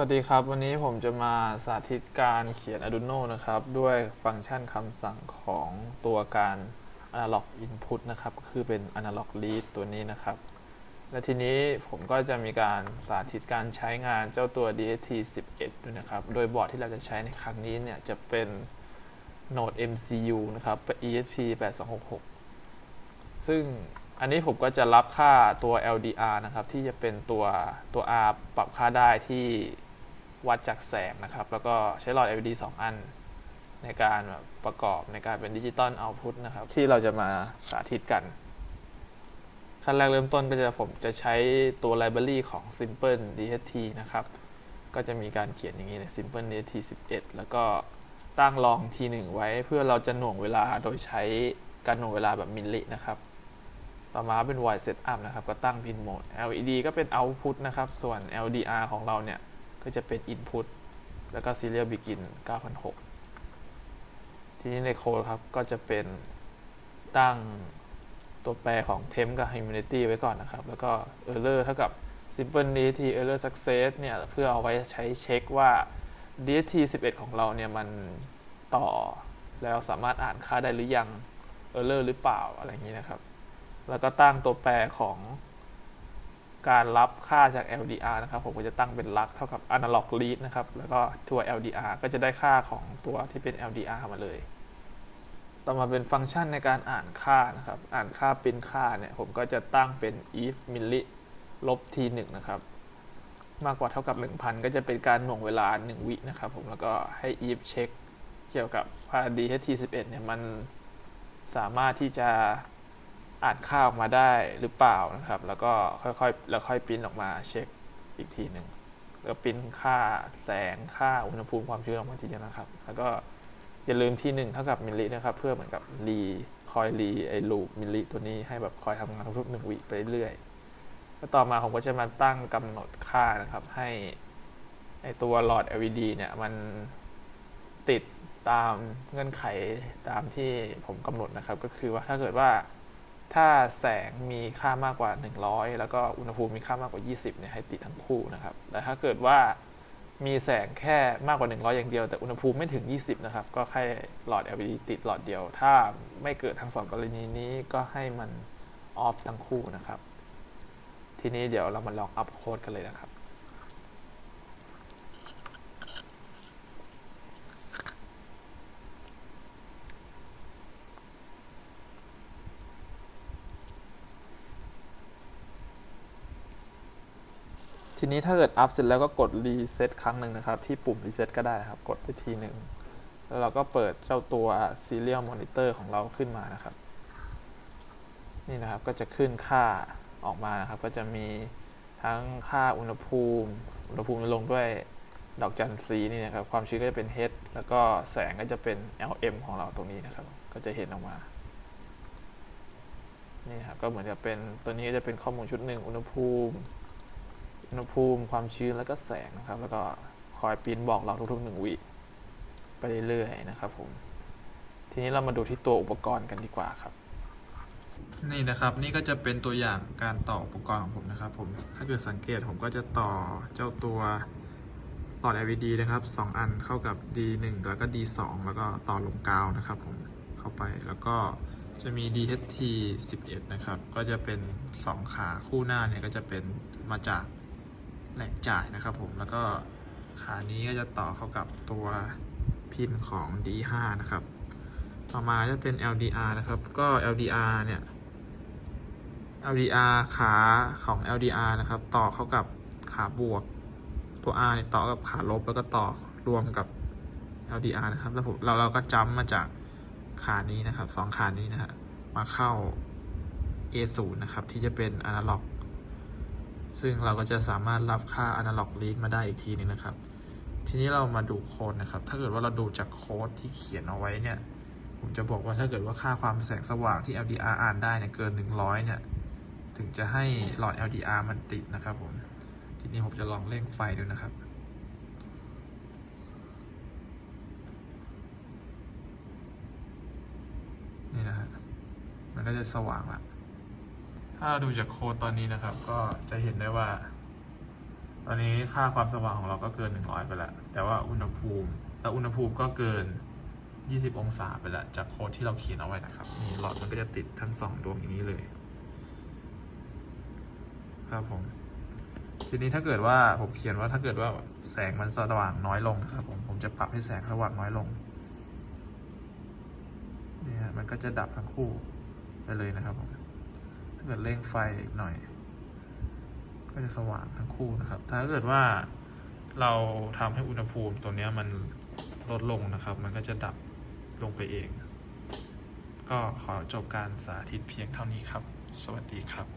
วัสดีครับ วันนี้ผมจะมาสาธิตการเขียน Arduino นะครับ ด้วยฟังก์ชันคำสั่งของตัวการ Analog Input นะครับ ก็คือเป็น Analog Read ตัวนี้นะครับ และทีนี้ผมก็จะมีการสาธิตการใช้งานเจ้าตัว DST 11 ด้วยนะครับ โดยบอร์ดที่เราจะใช้ในครั้งนี้เนี่ย จะเป็น Node MCU นะครับ ESP 8266 ซึ่งอันนี้ผมก็จะรับค่าตัว LDR นะครับ ที่จะเป็นตัวตัว R ปรับค่าได้ที่ วัดจากแสงนะครับ แล้วก็ใช้หลอด LED 2 อัน ในการแบบประกอบในการเป็นดิจิตอลเอาพุตนะครับ ที่เราจะมาสาธิตกัน ขั้นแรกเริ่มต้นก็จะผมจะใช้ตัว library ของ Simple DHT นะครับ ก็จะมีการเขียนอย่างนี้เลย Simple DHT 11 แล้วก็ตั้งลองทีหนึ่งไว้เพื่อเราจะหน่วงเวลาโดยใช้การหน่วงเวลาแบบมิลลินะครับต่อมาเป็น Y setup นะครับ ก็ตั้ง pin mode LED ก็เป็น output นะครับ ส่วน LDR ของเราเนี่ย ก็จะเป็น input แล้วก็ serial begin 9006 ทีนี้ในโค้ดครับก็จะเป็นตั้งตัวแปรของ temp กับ humidity ไว้ก่อนนะครับ แล้วก็ error เท่ากับ simple DHT error success เนี่ย เพื่อเอาไว้ใช้เช็คว่า DHT 11 ของเราเนี่ย มันต่อแล้วสามารถอ่านค่าได้หรือยัง error หรือเปล่าอะไรอย่างนี้นะครับ แล้วก็ตั้งตัวแปรของ การรับค่าจาก LDR นะครับ ผมก็จะตั้งเป็นลักเท่ากับ analog read นะครับ แล้วก็ตัว LDR ก็จะได้ค่าของตัวที่เป็น LDR มาเลย ต่อมาเป็นฟังก์ชันในการอ่านค่านะครับ อ่านค่าเป็นค่าเนี่ย ผมก็จะตั้งเป็น if milli ลบ t 1นะครับ มากกว่าเท่ากับ 1000 ก็จะเป็นการหน่วงเวลา 1 วินะครับ ผม แล้วก็ให้ if เช็คเกี่ยวกับว่า DHT11 เนี่ย มันสามารถที่จะ อ่านค่าออกมาได้หรือเปล่านะครับ แล้วก็ค่อยๆแล้วค่อยปริ้นออกมาเช็คอีกทีหนึ่งแล้วปริ้นค่าแสงค่าอุณหภูมิความชื้นออกมาทีเดียวนะครับ แล้วก็อย่าลืมที่หนึ่งเท่ากับมิลลินะครับ เพื่อเหมือนกับรีคอยรีไอลูปมิลลิตัวนี้ให้แบบคอยทำงานทุกหนึ่งวิไปเรื่อยๆแล้วต่อมาผมก็จะมาตั้งกำหนดค่านะครับ ให้ไอตัวหลอด LED เนี่ยมันติดตามเงื่อนไขตามที่ผมกำหนดนะครับ ก็คือว่าถ้าเกิดว่า ถ้าแสงมีค่ามากกว่า 100 แล้วก็อุณหภูมิมีค่ามากกว่า 20เนี่ยให้ติดทั้งคู่นะครับ แต่ถ้าเกิดว่ามีแสงแค่มากกว่า 100 อย่างเดียว แต่อุณหภูมิไม่ถึง 20 นะครับ ก็แค่หลอด LED ติดหลอดเดียว ถ้าไม่เกิดทั้งสองกรณีนี้ก็ให้มันออฟทั้งคู่นะครับ ทีนี้เดี๋ยวเรามาลองอัพโค้ดกันเลยนะครับ ทีนี้ถ้าเกิดอัพเสร็จแล้วก็กดรีเซ็ตครั้งหนึ่งนะครับ ที่ปุ่มรีเซ็ตก็ได้นะครับ กดไปทีหนึ่งแล้วเราก็เปิดเจ้าตัว Serial Monitor ของเราขึ้นมานะครับ นี่นะครับก็จะขึ้นค่าออกมานะครับ ก็จะมีทั้งค่าอุณหภูมิอุณหภูมิลงด้วยดอกจันซีนี่นะครับ ความชื้นก็จะเป็น H แล้วก็แสงก็จะเป็น LM ของเราตรงนี้นะครับ ก็จะเห็นออกมา นี่นะครับ ก็เหมือนกับเป็นตัวนี้ก็จะเป็นข้อมูลชุดหนึ่งอุณหภูมิ อุณหภูมิความชื้นแล้วก็แสงนะครับ แล้วก็คอยปริ้นบอกเราทุกๆหนึ่งวิไปเรื่อยๆนะครับผม ทีนี้เรามาดูที่ตัวอุปกรณ์กันดีกว่าครับ นี่นะครับนี่ก็จะเป็นตัวอย่างการต่ออุปกรณ์ของผมนะครับ ผมถ้าเกิดสังเกตผมก็จะต่อเจ้าตัวหลอด LED นะครับ 2 อันเข้ากับ D1 แล้วก็ D2 แล้วก็ต่อลงกาวนะครับ ผมเข้าไปแล้วก็จะมี DHT 11 นะครับ ก็จะเป็น 2 ขาคู่หน้าเนี่ยก็จะเป็นมาจาก แหล่งจ่ายนะครับผมแล้วก็ขานี้ก็จะต่อเข้ากับตัวพินของ D5 นะครับ ต่อมาจะเป็น LDR นะครับ ก็ LDR เนี่ย LDR ขาของ LDR นะครับ ต่อเข้ากับขาบวก ตัว R เนี่ยต่อกับขาลบแล้วก็ต่อรวมกับ LDR นะครับ แล้วผมเราเราก็จัมมาจากขานี้นะครับสองขานี้นะฮะมาเข้า A0 นะครับ ที่จะเป็น Analog ซึ่งเราก็จะสามารถรับค่า Analog Read มาได้อีกทีนึงนะครับ ทีนี้เรามาดูโค้ดนะครับ ถ้าเกิดว่าเราดูจากโค้ดที่เขียนเอาไว้เนี่ย ผมจะบอกว่าถ้าเกิดว่าค่าความแสงสว่างที่ LDR อ่านได้เนี่ยเกิน 100 เนี่ย ถึงจะให้หลอด LDR มันติดนะครับผม ทีนี้ผมจะลองเร่งไฟดูนะครับนี่นะฮะมันก็จะสว่างละาเราดูจากโค้ดตอนนี้นะครับ ก็จะเห็นได้ว่า ตอนนี้ค่าความสว่างของเราก็เกิน 100 ไปแล้ว แต่ว่าอุณหภูมิแล้วอุณหภูมิก็เกิน 20 องศาไปแล้วจากโค้ดที่เราเขียนเอาไว้นะครับนี่หลอดมันก็จะติดทั้งสองดวงอย่างนี้เลยครับผมทีนี้ถ้าเกิดว่าผมเขียนว่าถ้าเกิดว่าแสงมันสว่างน้อยลงนะครับผมผมจะปรับให้แสงสว่างน้อยลงเนี่ยมันก็จะดับทั้งคู่ไปเลยนะครับผม เกิดเร่งไฟอีกหน่อย ก็จะสว่างทั้งคู่นะครับ ถ้าเกิดว่าเราทำให้อุณหภูมิตัวนี้มันลดลงนะครับ มันก็จะดับลงไปเอง ก็ขอจบการสาธิตเพียงเท่านี้ครับ สวัสดีครับ